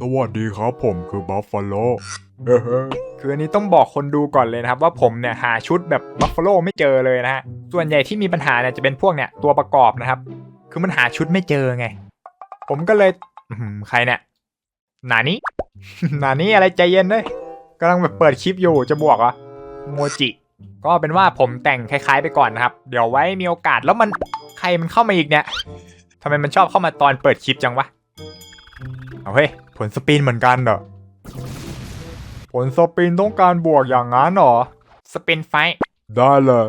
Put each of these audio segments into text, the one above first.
สวัสดีครับผมคือบัฟฟาโลอคืออันนี้ต้องบอกคนดูก่อนเลยนะครับ ว่าผมเนี่ยหาชุดแบบบัฟฟาโลไม่เจอเลยนะฮะ ส่วนใหญ่ที่มีปัญหาเนี่ยจะเป็นพวกเนี่ยตัวประกอบนะครับ คือมันหาชุดไม่เจอไง ผมก็เลยใครเนี่ยหนานี้หนานี้อะไรใจเย็นเลยกำลังแบบเปิดคลิปอยู่จะบวกเหรอโมจิ ก็เป็นว่าผมแต่งคล้ายๆไปก่อนนะครับ เดี๋ยวไว้มีโอกาสแล้วมันใครมันเข้ามาอีกเนี่ยทำไมมันชอบเข้ามาตอนเปิดคลิปจังวะ เอาเฮ้ย ผลสปินเหมือนกันเหรอ ผลสปินต้องการบวกอย่างนั้นเหรอ สปินไฟท์ได้เลย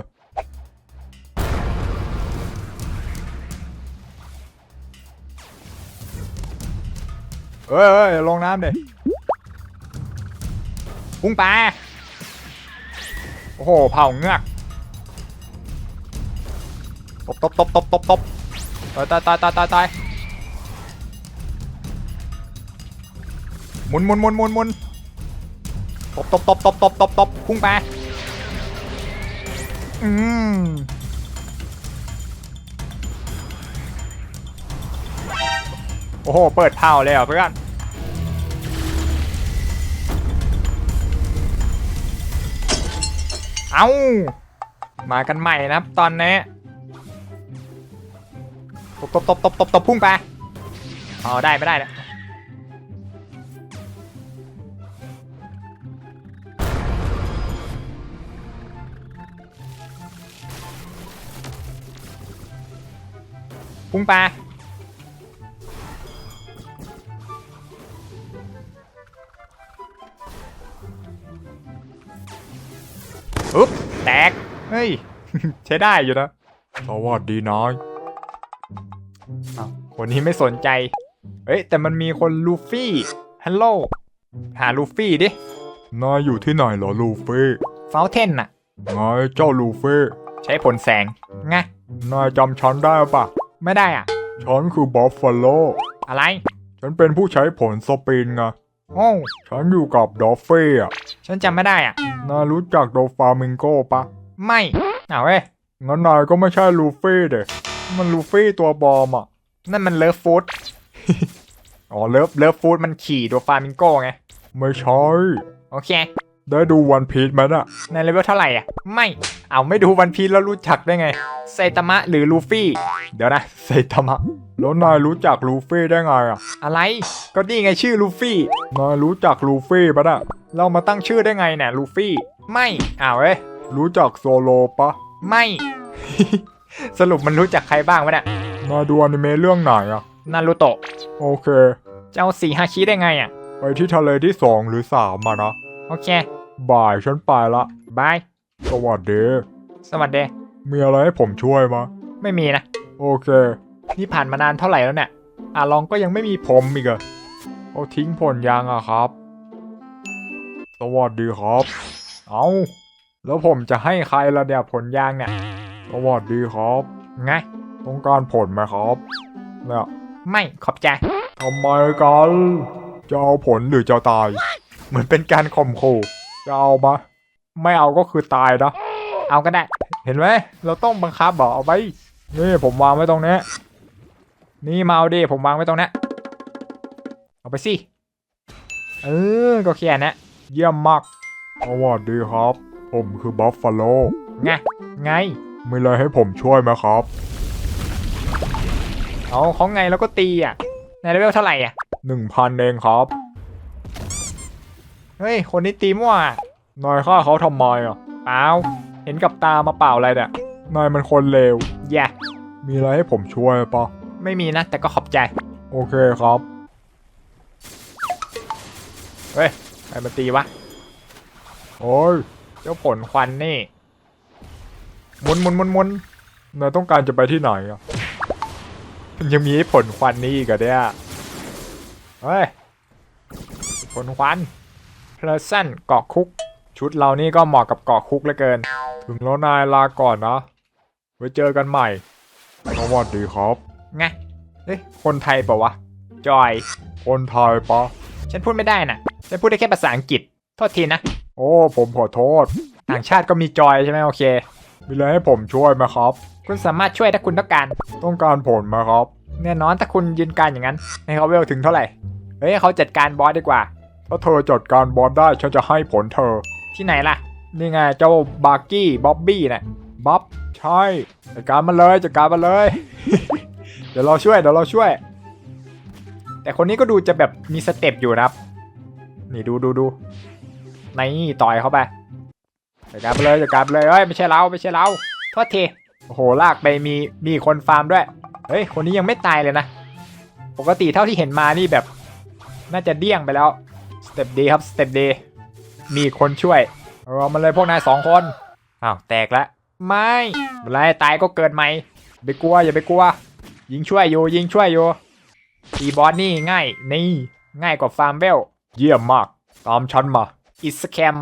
เอ้ยเอ้ยลงน้ำเด็พุ่งปลาโอ้โห เผาเงือก ตบตบตบตบตบตบตายตายตายตายตาย มุนหมุนหมุนหมุนหมุนตบตบตบตบตบตบตบพุ่งไปอืมโอ้โห เปิดเผาเลยเหรอเพื่อนเอามากันใหม่นะครับตอนนี้ตบตบตบตบตบตบพุ่งไปอ๋อได้ไม่ได้แล้ว พุ่งไปอุ๊บแตก เฮ้ย ใช้ได้อยู่นะสวัสดีน้อยอ้าวคนนี้ไม่สนใจเฮ้ย แต่มันมีคนลูฟี่ ฮัลโหล หาลูฟี่ดิ นายอยู่ที่ไหนเหรอลูฟี่เฟลเทนน่ะไงเจ้าลูฟี่ ใช้ผลแสงไงนายจำฉันได้ปะ ไม่ได้อะ ฉันคือบัฟฟาโล อะไร ฉันเป็นผู้ใช้ผลสปินไง โอ้ฉันอยู่กับดอฟฟี่อะฉันจำไม่ได้อะ นายรู้จักโดฟามิงโกปะ ไม่เอาเว้ย งั้นนายก็ไม่ใช่ลูฟี่เด็มันลูฟี่ตัวบอมอะ นั่นมันเลิฟฟูด อ๋อ เลิฟ เลิฟฟูดมันขี่โดฟามิงโก้ไง ไม่ใช่ โอเค ได้ดูวันพีชไหมน่ะ ในเลเวลเท่าไหร่อะ ไม่ เอาไม่ดูวันพีชแล้วรู้จักได้ไง ไซตามะหรือลูฟี่ เดี๋ยวนะ ไซตามะ แล้วนายรู้จักลูฟี่ได้ไงอะ อะไร ก็นี่ไงชื่อลูฟี่ นายรู้จักลูฟี่ปะน่ะ เรามาตั้งชื่อได้ไงเนี่ยลูฟี่ ไม่อ้าวเอ้ย รู้จักโซโลปะ ไม่ สรุปมันรู้จักใครบ้างวะเนี่ยนายดูอนิเมะเรื่องไหนอะ นารูโตะ โอเคจะเอาสีฮาคิได้ไงอะ ไปที่ทะเลที่สองหรือสามมานะ โอเค บ่ายฉันไปละ บาย สวัสดี สวัสดี มีอะไรให้ผมช่วยมาไม่มีนะ โอเค นี่ผ่านมานานเท่าไหร่แล้วเนี่ยอะลองก็ยังไม่มีผผมมอีกอะเขาทิ้งผลยางอะครับ สวัสดีครับ เอาแล้วผมจะให้ใครละเนี่ยผลยางเนี่ย สวัสดีครับ ไง ต้องการผลไหมครับเนี่ยไม่ขอบใจ ทำไมกัน จะเอาผลหรือจะตาย เหมือนเป็นการข่มขู่จะเอามาไม่เอาก็คือตายนะเอาก็ได้ เห็นไหมเราต้องบังคับบอกเอาไว้นี่ผมวางไว้ตรงนี้นี่มาเอาดิผมวางไว้ตรงเนี้ยเอาไปสิเออก็แค่นั้นเยี่ยมมากสวัสดีครับ ผมคือบัฟฟาโลไงไงมีอะไรให้ผมช่วยไหมครับเอาของไงแล้วก็ตีอะในเลเวลเท่าไหร่อะหนึ่งพันเองครับ เฮ้ย คนนี้ตีมั่วอะนายฆ่าเขาทำไมอะเปล่าเห็นกับตามาเปล่าอะไรเนี่ยนายมันคนเลวแย่มีอะไรให้ผมช่วยปะไม่มีนะ แต่ก็ขอบใจ โอเคครับ เฮ้ยใครมาตีวะ โอ้ย เจ้าผลควันนี่หมุนหมุนหมุนหมุนนายต้องการจะไปที่ไหนอะมันยังมีให้ผลควันนี่อีกเหรอเนี่ย เฮ้ย ผลควัน เพลสันเกาะคุก ชุดเรานี่ก็เหมาะกับเกาะคุกเหลือเกิน ถึงแล้วนายลาก่อนนะ ไว้เจอกันใหม่สวัสดีครับไงเฮ้ยคนไทยเปล่าวะ จอย คนไทยปะฉันพูดไม่ได้น่ะฉันพูดได้แค่ภาษาอังกฤษ โทษทีนะ โอ้ ผมขอโทษ ต่างชาติก็มีจอยใช่ไหมโอเค มีอะไรให้ผมช่วยไหมครับ คุณสามารถช่วยถ้าคุณต้องการ ต้องการผลไหมครับ แน่นอนถ้าคุณยืนการอย่างนั้นในเขาเวลถึงเท่าไหร่เเฮ้ยเขาจัดการบอสดีกว่า ถ้าเธอจัดการบอสได้ฉันจะให้ผลเธอ ที่ไหนล่ะ นี่ไงเจ้าบาร์กี้บ๊อบบี้น่ะบ๊อบใช่จัดการมันเลยจัดการมันเลย เดี๋ยวเราช่วยเดี๋ยวเราช่วย แต่คนนี้ก็ดูจะแบบมีสเต็ปอยู่นะครับ นี่ดูดูดูนี่ต่อยเข้าไปจัดการไปเลยจัดการไปเลยเฮ้ยไม่ใช่เราไม่ใช่เราโทษทีโอ้โหลากไปมีมีคนฟาร์มด้วยเฮ้ยคนนี้ยังไม่ตายเลยนะ ปกติเท่าที่เห็นมานี่แบบ น่าจะเดี้ยงไปแล้ว สเต็ปดีครับสเต็ปดีมีคนช่วยเอามาเลยพวกนายสองคนอ้าวแตกแล้วไม่ไม่เป็นไรตายก็เกิดใหม่อย่าไปกลัวอย่าไปกลัว ยิงช่วยอยู่ยิงช่วยอยู่ตีบอสนี่ง่ายนี่ง่ายกว่าฟาร์มเวล เยี่ยมมากตามฉันมาอิสแคม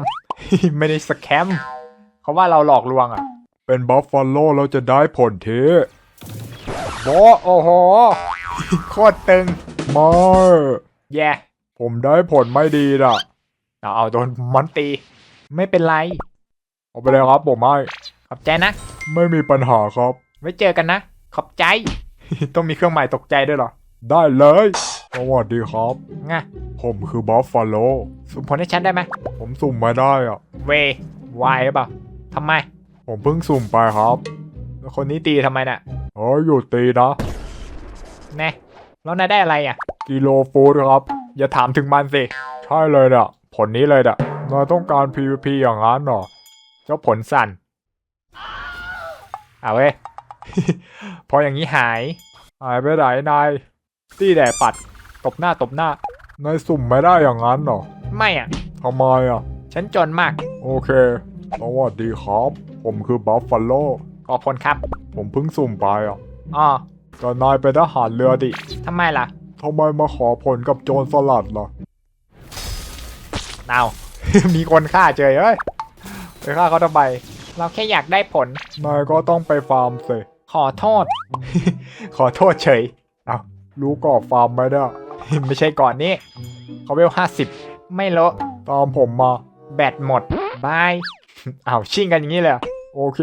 ไม่ได้สแคมเขาว่าเราหลอกลวงอะ เป็นบัฟฟาโลเราจะได้ผลเทโบะโอ้โห โคตรตึงไม่แย่ ผมได้ผลไม่ดีน่ะ เอาเอาโดนมอนตี ไม่เป็นไร เอาไปเลยครับผมไม่ ขอบใจนะ ไม่มีปัญหาครับ ไว้เจอกันนะ ขอบใจ ต้องมีเครื่องหมายตกใจด้วยเหรอ ได้เลย สวัสดีครับไงผมคือบัฟฟาโล สุ่มผลให้ฉันได้ไหม ผมสุ่มมาได้อะ เววายหรือเปล่าทำไม ผมเพิ่งสุ่มไปครับ แล้วคนนี้ตีทำไมน่ะเอออยู่ตีนะ แน่แล้วนายได้อะไรอะ กิโลฟูดครับ อย่าถามถึงมันสิ ใช่เลยเนี่ยผลนี้เลยเนี่ยนายต้องการ PVP อย่างนั้นเหรอ เจ้าผลสั่น เอาเว้ย พออย่างนี้หาย หายไปไหนนาย ตี้แดดปัด ตบหน้าตบหน้า นายสุ่มไม่ได้อย่างนั้นเหรอ ไม่อะ ทำไมอะ ฉันจนมาก โอเค สวัสดีครับ ผมคือบัฟฟาโลขอผลครับ ผมเพิ่งสุ่มไปอะ อ๋อแต่นายเป็นทหารเรือดิ ทำไมล่ะ ทำไมมาขอผลกับโจรสลัดล่ะเอามีคนฆ่าเจอเอ้ยไปฆ่าเขาทำไม เราแค่อยากได้ผล นายก็ต้องไปฟาร์มสิขอโทษ ขอโทษเฉย เอารู้ก่อฟาร์มไหมเนี่ยไม่ใช่ก่อนนี้เขาเวลห้าสิบไม่โละตามผมมา แบตหมดบายเอาวชิ่งกันอย่างนี้เลยเหรอโอเค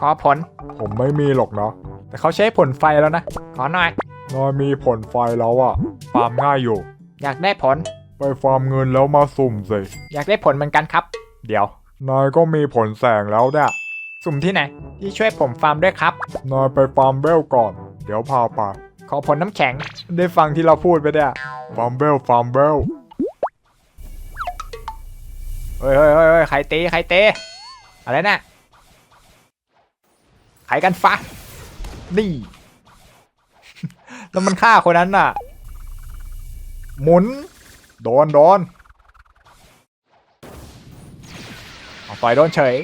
ขอผล ผมไม่มีหรอกนะแต่เขาใช้ผลไฟแล้วนะ ขอหน่อย นายมีผลไฟแล้วอะฟาร์มง่ายอยู่ อยากได้ผล ไปฟาร์มเงินแล้วมาสุ่มสิ อยากได้ผลเหมือนกันครับ เดี๋ยว นายก็มีผลแสงแล้วเนี่ยสุ่มที่ไหน ที่ช่วยผมฟาร์มด้วยครับ นายไปฟาร์มเวลก่อน เดี๋ยวพาไป ขอผลน้ำแข็ง ได้ฟังที่เราพูดไปเนี่ยฟาร์มเวลฟาร์มเวลเฮ้ยเฮ้ยเฮ้ยเฮ้ยใครตีใครตีอะไรน่ะใครกันฟะนี่ แล้วมันฆ่าคนนั้นน่ะ หมุน โดนโดนเอาปล่อยโดนเฉย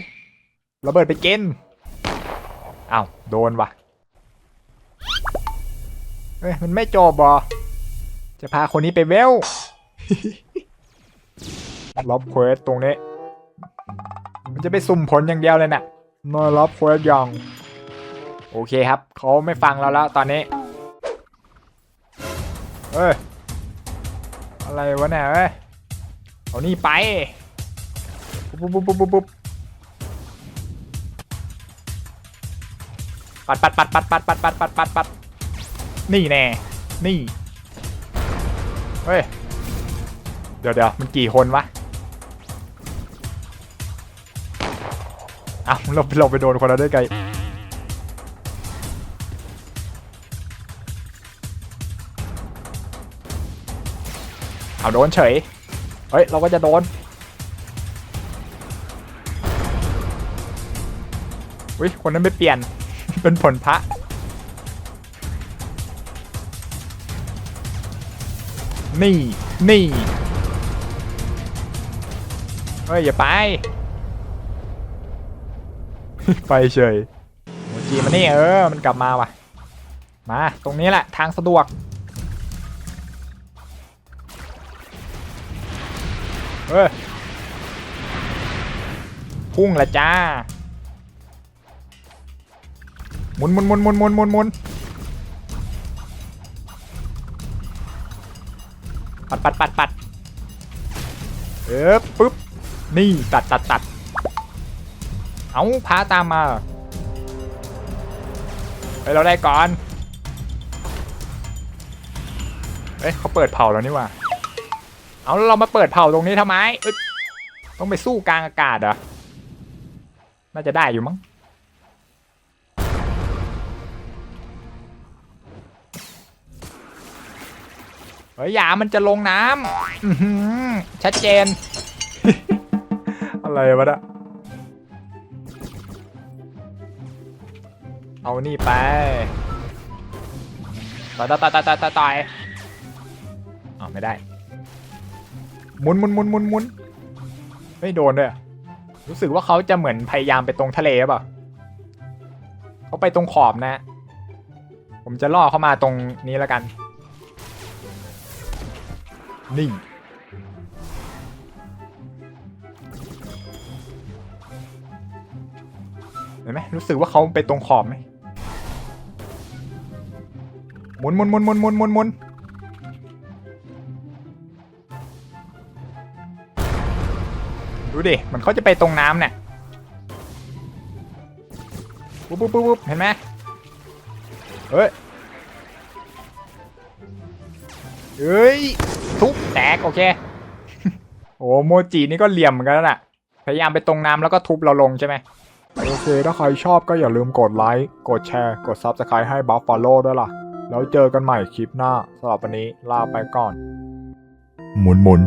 ระเบิดไปกินเอาวโดนวะเฮ้ยมันไม่จบบอจะพาคนนี้ไปเวลรับเควสตรงนี้ มันจะไปสุ่มผลอย่างเดียวเลยน่ะนายรับเควสยัง โอเคครับ เขาไม่ฟังเราแล้วตอนนี้ เฮ้ย อะไรวะเนี่ยเอ้ย เอานี่ไป ปุ๊บปุ๊บปุ๊บปุ๊บปุ๊บปัดปัดปัดปัดปัดปัดปัดปัดปัดปัดนี่แน่ นี่ เฮ้ย เดี๋ยวเดี๋ยวมันกี่คนวะอ้าวเราเราไปโดนคนละด้วยไง เอาโดนเฉย เฮ้ย เราก็จะโดนอุ้ยคนนั้นไม่เปลี่ยน เป็นผลพระนี่ นี่ เฮ้ย อย่าไป ไปเฉยโมจีมานี่เออ มันกลับมาว่ะ มา ตรงนี้แหละ ทางสะดวก เออพุ่งละจ้าหมุนหมุนหมุนหมุนหมุนหมุนหมุนปัดปัดปัดปัดเออปึ๊บ นี่ตัดตัดตัดเอาพาตามมาเฮ้ยเราได้ก่อนเฮ้ยเขาเปิดเผาแล้วนี่ว่า เอาแล้วเรามาเปิดเผาตรงนี้ทำไมเอ้ยต้องไปสู้กลางอากาศเหรอ น่าจะได้อยู่มั้ง เฮ้ยอย่ามันจะลงน้ำอื้อหือชัดเจน อะไรวะเนี่ยเอานี่ไปต่อยต่อยต่อยต่อยต่อยต่อยต่อยอ๋อไม่ได้ หมุนหมุนหมุนหมุนหมุนไม่โดนด้วยรู้สึกว่าเขาจะเหมือนพยายามไปตรงทะเลหรือเปล่าเขาไปตรงขอบนะ ผมจะล่อเข้ามาตรงนี้แล้วกัน นี่เห็นไหมรู้สึกว่าเขาไปตรงขอบไหมหมุนหมุนหมุนหมุนหมุนหมุนหมุน ดูดิมันเขาจะไปตรงน้ำเนี่ยปุ๊บปุ๊บปุ๊บปุ๊บเห็นไหมเฮ้ยเฮ้ยทุบแตกโอเคโอ้โมจินี่ก็เหลี่ยมเหมือนกันน่ะ พยายามไปตรงน้ำแล้วก็ทุบเราลงใช่ไหมโอเค ถ้าใครชอบก็อย่าลืมกดไลค์ กดแชร์ กด Subscribe ให้ Buffalo ด้วยล่ะ แล้วเจอกันใหม่คลิปหน้าสำหรับวันนี้ลาไปก่อน หมุนหมุน